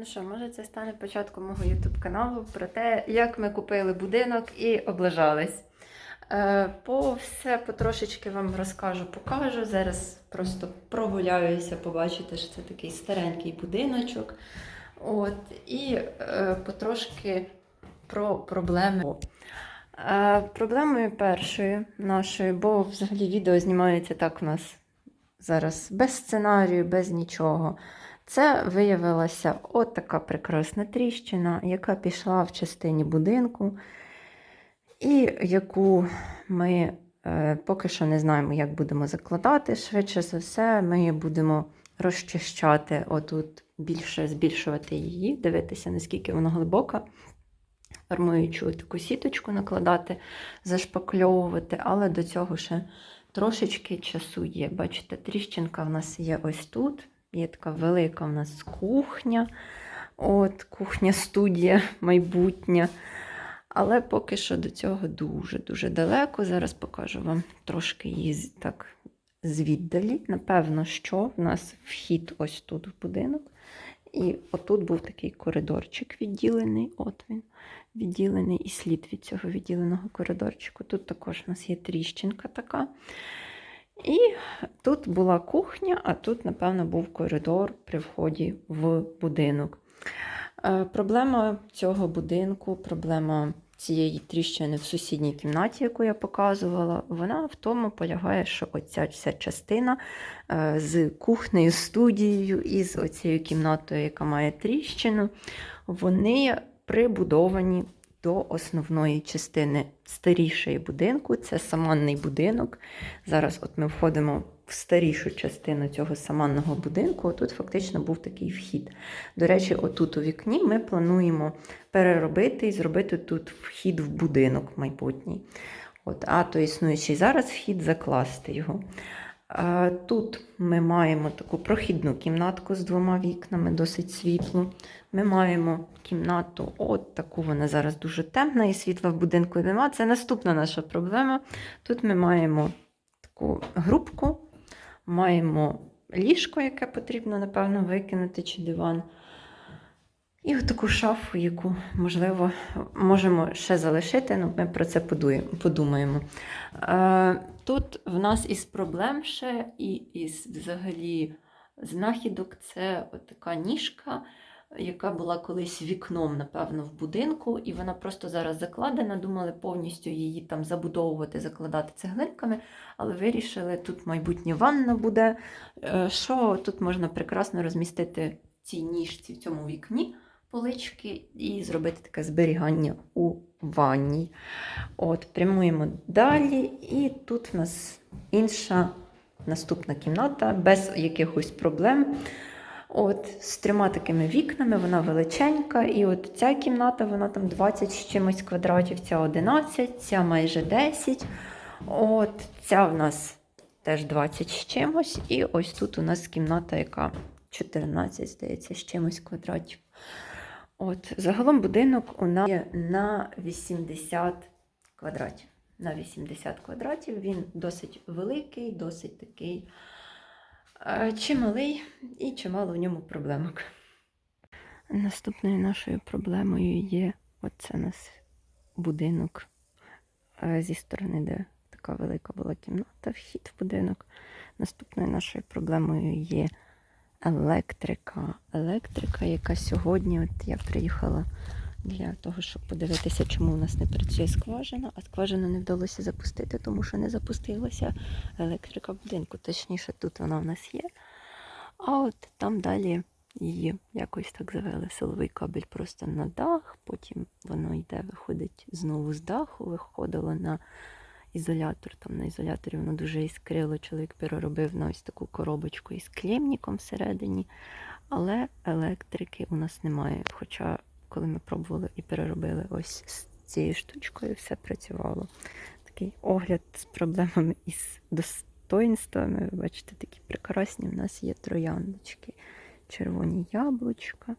Ну що, може, це стане початком мого ютуб каналу про те, як ми купили будинок і облажались. Е, по все потрошечки вам розкажу, покажу. Зараз просто прогуляюся, побачите, що це такий старенький будиночок. От, і е, потрошки про проблеми. Е, проблемою першою нашою, бо взагалі відео знімається так у нас зараз без сценарію, без нічого. Це виявилася от така прекрасна тріщина, яка пішла в частині будинку, і яку ми е, поки що не знаємо, як будемо закладати. Швидше за все, ми її будемо розчищати, отут більше збільшувати її, дивитися, наскільки вона глибока. Армуючу таку сіточку накладати, зашпакльовувати, але до цього ще трошечки часу є. Бачите, тріщинка в нас є ось тут. Є така велика в нас кухня. От, кухня-студія майбутня. Але поки що до цього дуже-дуже далеко. Зараз покажу вам трошки її так звіддалі. Напевно, що в нас вхід ось тут в будинок. І отут був такий коридорчик відділений. От він відділений і слід від цього відділеного коридорчику. Тут також у нас є тріщинка така. І тут була кухня, а тут, напевно, був коридор при вході в будинок. Е, Проблема цього будинку, проблема цієї тріщини в сусідній кімнаті, яку я показувала, вона в тому полягає, що оця вся частина е, з кухнею, студією і з оцією кімнатою, яка має тріщину, вони прибудовані до основної частини старішої будинку. Це саманний будинок. Зараз от ми входимо в старішу частину цього саманного будинку. Тут фактично був такий вхід. До речі, отут у вікні ми плануємо переробити і зробити тут вхід в будинок майбутній. От, а то існуючий зараз вхід закласти його. А, Тут ми маємо таку прохідну кімнатку з двома вікнами, досить світлу. Ми маємо кімнату, от таку вона зараз дуже темна, і світла в будинку нема. Це наступна наша проблема. Тут ми маємо таку грубку, маємо ліжко, яке потрібно, напевно, викинути, чи диван. І таку шафу, яку, можливо, можемо ще залишити, але ми про це подумаємо. Е, Тут в нас із проблем ще і із взагалі знахідок це така ніжка, яка була колись вікном, напевно, в будинку, і вона просто зараз закладена. Думали повністю її там забудовувати, закладати цеглинками, але вирішили, тут майбутнє ванна буде. е, Що тут можна прекрасно розмістити цій ніжці, в цьому вікні полички і зробити таке зберігання у ванній. От, прямуємо далі, і тут в нас інша наступна кімната без якихось проблем. От, з трьома такими вікнами, вона величенька. І от ця кімната, вона там 20 з чимось квадратів, ця 11, ця майже 10. От, ця в нас теж 20 з чимось. І ось тут у нас кімната, яка 14, здається, з чимось квадратів. От, загалом будинок у нас є на 80 квадратів. На 80 квадратів він досить великий, досить такий е, чималий і чимало в ньому проблемок. Наступною нашою проблемою є оце нас будинок е, зі сторони, де така велика була кімната, вхід в будинок. Наступною нашою проблемою є електрика. Електрика, яка сьогодні, от я приїхала для того, щоб подивитися, чому у нас не працює скважина, а скважину не вдалося запустити, тому що не запустилася електрика в будинку. Точніше, тут вона в нас є. А от там далі її якось так завели силовий кабель просто на дах, потім воно йде, виходить знову з даху, виходило на ізолятор. Там на ізоляторі воно дуже іскрило. Чоловік переробив на ось таку коробочку із клемніком всередині. Але електрики у нас немає. Хоча, коли ми пробували і переробили ось з цією штучкою, все працювало. Такий огляд з проблемами із достоинствами. Ви бачите, такі прекрасні. У нас є трояндочки, червоні яблучка.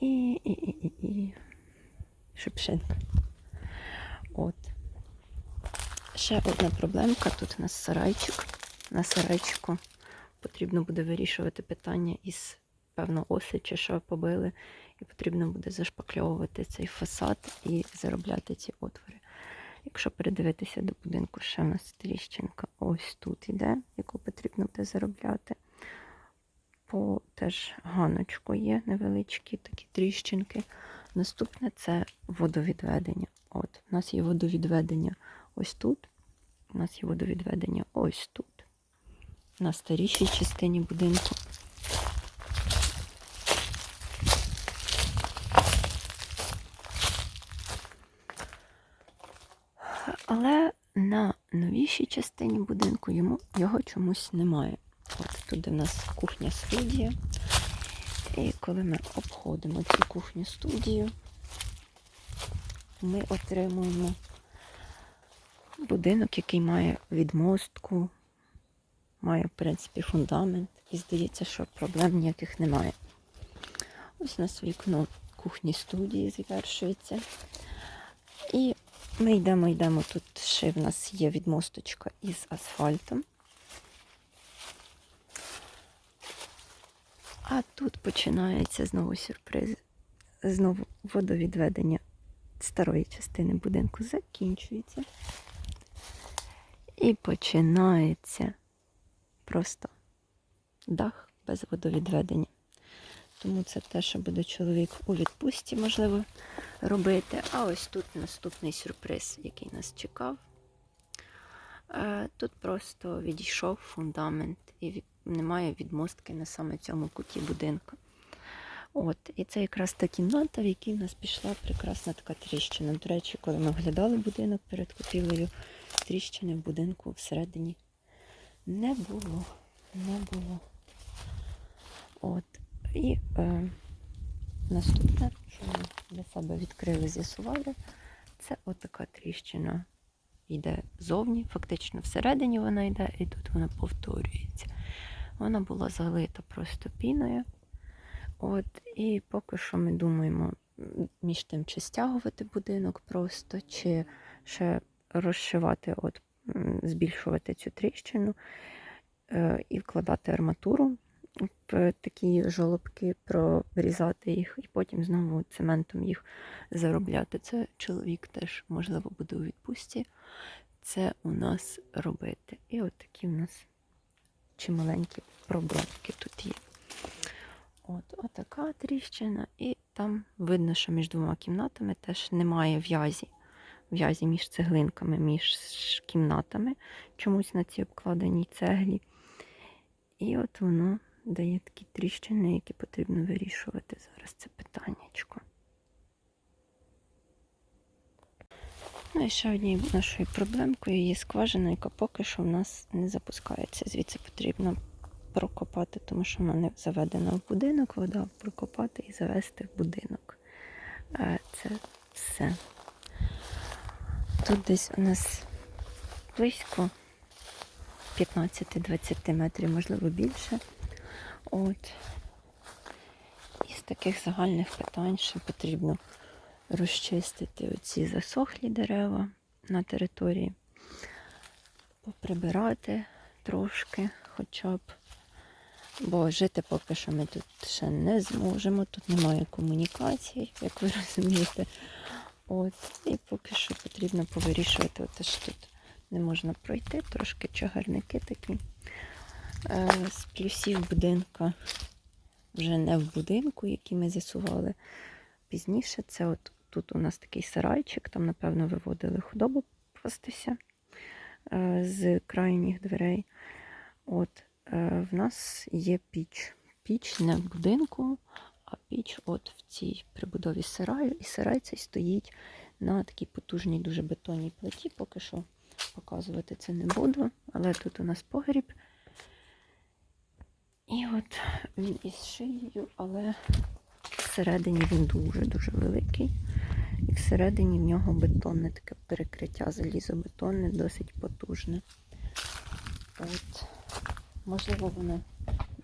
І, і, і, і, і. шипшинка. Ще одна проблемка. Тут у нас сарайчик. На сарайчику потрібно буде вирішувати питання із певно, оси чи що побили, і потрібно буде зашпакльовувати цей фасад і заробляти ці отвори. Якщо передивитися до будинку, ще в нас тріщинка ось тут іде, яку потрібно буде заробляти. По теж ганочку є невеличкі такі тріщинки. Наступне це водовідведення. От, у нас є водовідведення ось тут. У нас є водовідведення ось тут. На старішій частині будинку. Але на новішій частині будинку йому, його чомусь немає. От тут в нас кухня студія. І коли ми обходимо цю кухню студію, ми отримуємо будинок, який має відмостку, має, в принципі, фундамент. І здається, що проблем ніяких немає. Ось у нас вікно кухні студії завершується. І ми йдемо, йдемо. Тут ще в нас є відмосточка із асфальтом. А тут починається знову сюрприз. Знову водовідведення старої частини будинку закінчується. І починається просто дах без водовідведення. Тому це те, що буде чоловік у відпустці, можливо, робити. А ось тут наступний сюрприз, який нас чекав. Е, Тут просто відійшов фундамент і немає відмостки на саме цьому куті будинку. От, і це якраз та кімната, в якій в нас пішла прекрасна така тріщина. До речі, коли ми оглядали будинок перед купівлею, тріщини в будинку всередині не було. Не було. От. І е, наступне, що ми для себе відкрили, з'ясували, це отака тріщина йде зовні, фактично всередині вона йде, і тут вона повторюється. Вона була залита просто піною. От, і поки що ми думаємо між тим, чи стягувати будинок просто, чи ще розшивати, от, збільшувати цю тріщину е, і вкладати арматуру в такі жолобки, прорізати їх, і потім знову цементом їх заробляти. Це чоловік теж, можливо, буде у відпустці. Це у нас робити. І от такі у нас чималенькі проблемки тут є. От, отака тріщина, і там видно, що між двома кімнатами теж немає в'язі. В'язі між цеглинками, між кімнатами, чомусь на цій обкладеній цеглі. І от воно дає такі тріщини, які потрібно вирішувати зараз це питаннячко. Ну і ще однією нашою проблемкою є скважина, яка поки що в нас не запускається. Звідси потрібно прокопати, тому що вона не заведена в будинок, вода прокопати і завести в будинок. Е, Це все. Тут десь у нас близько 15-20 метрів, можливо, більше. От. Із таких загальних питань ще потрібно розчистити оці засохлі дерева на території, поприбирати трошки хоча б. Бо жити поки що ми тут ще не зможемо, тут немає комунікацій, як ви розумієте. От, і поки що потрібно повирішувати, от що тут не можна пройти, трошки чагарники такі. Е, з плюсів будинка вже не в будинку, який ми з'ясували пізніше. Це от тут у нас такий сарайчик, там, напевно, виводили худобу пастися е, з крайніх дверей. От, в нас є піч. Піч не в будинку, а піч от в цій прибудові сараю. І сарай цей стоїть на такій потужній дуже бетонній плиті. Поки що показувати це не буду. Але тут у нас погріб. І от він із шиєю, але всередині він дуже-дуже великий. І всередині в нього бетонне таке перекриття, залізобетонне, досить потужне. От, можливо, воно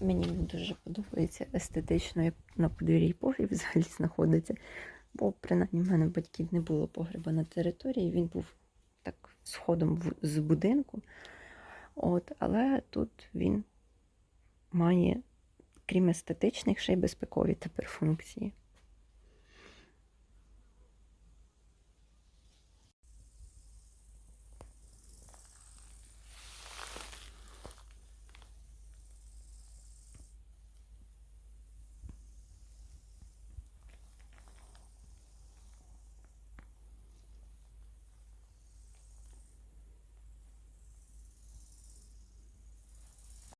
мені дуже подобається естетично, як на подвір'ї погріб взагалі знаходиться. Бо принаймні в мене в батьків не було погреба на території, він був так сходом з будинку. От, але тут він має крім естетичних, ще й безпекові тепер функції.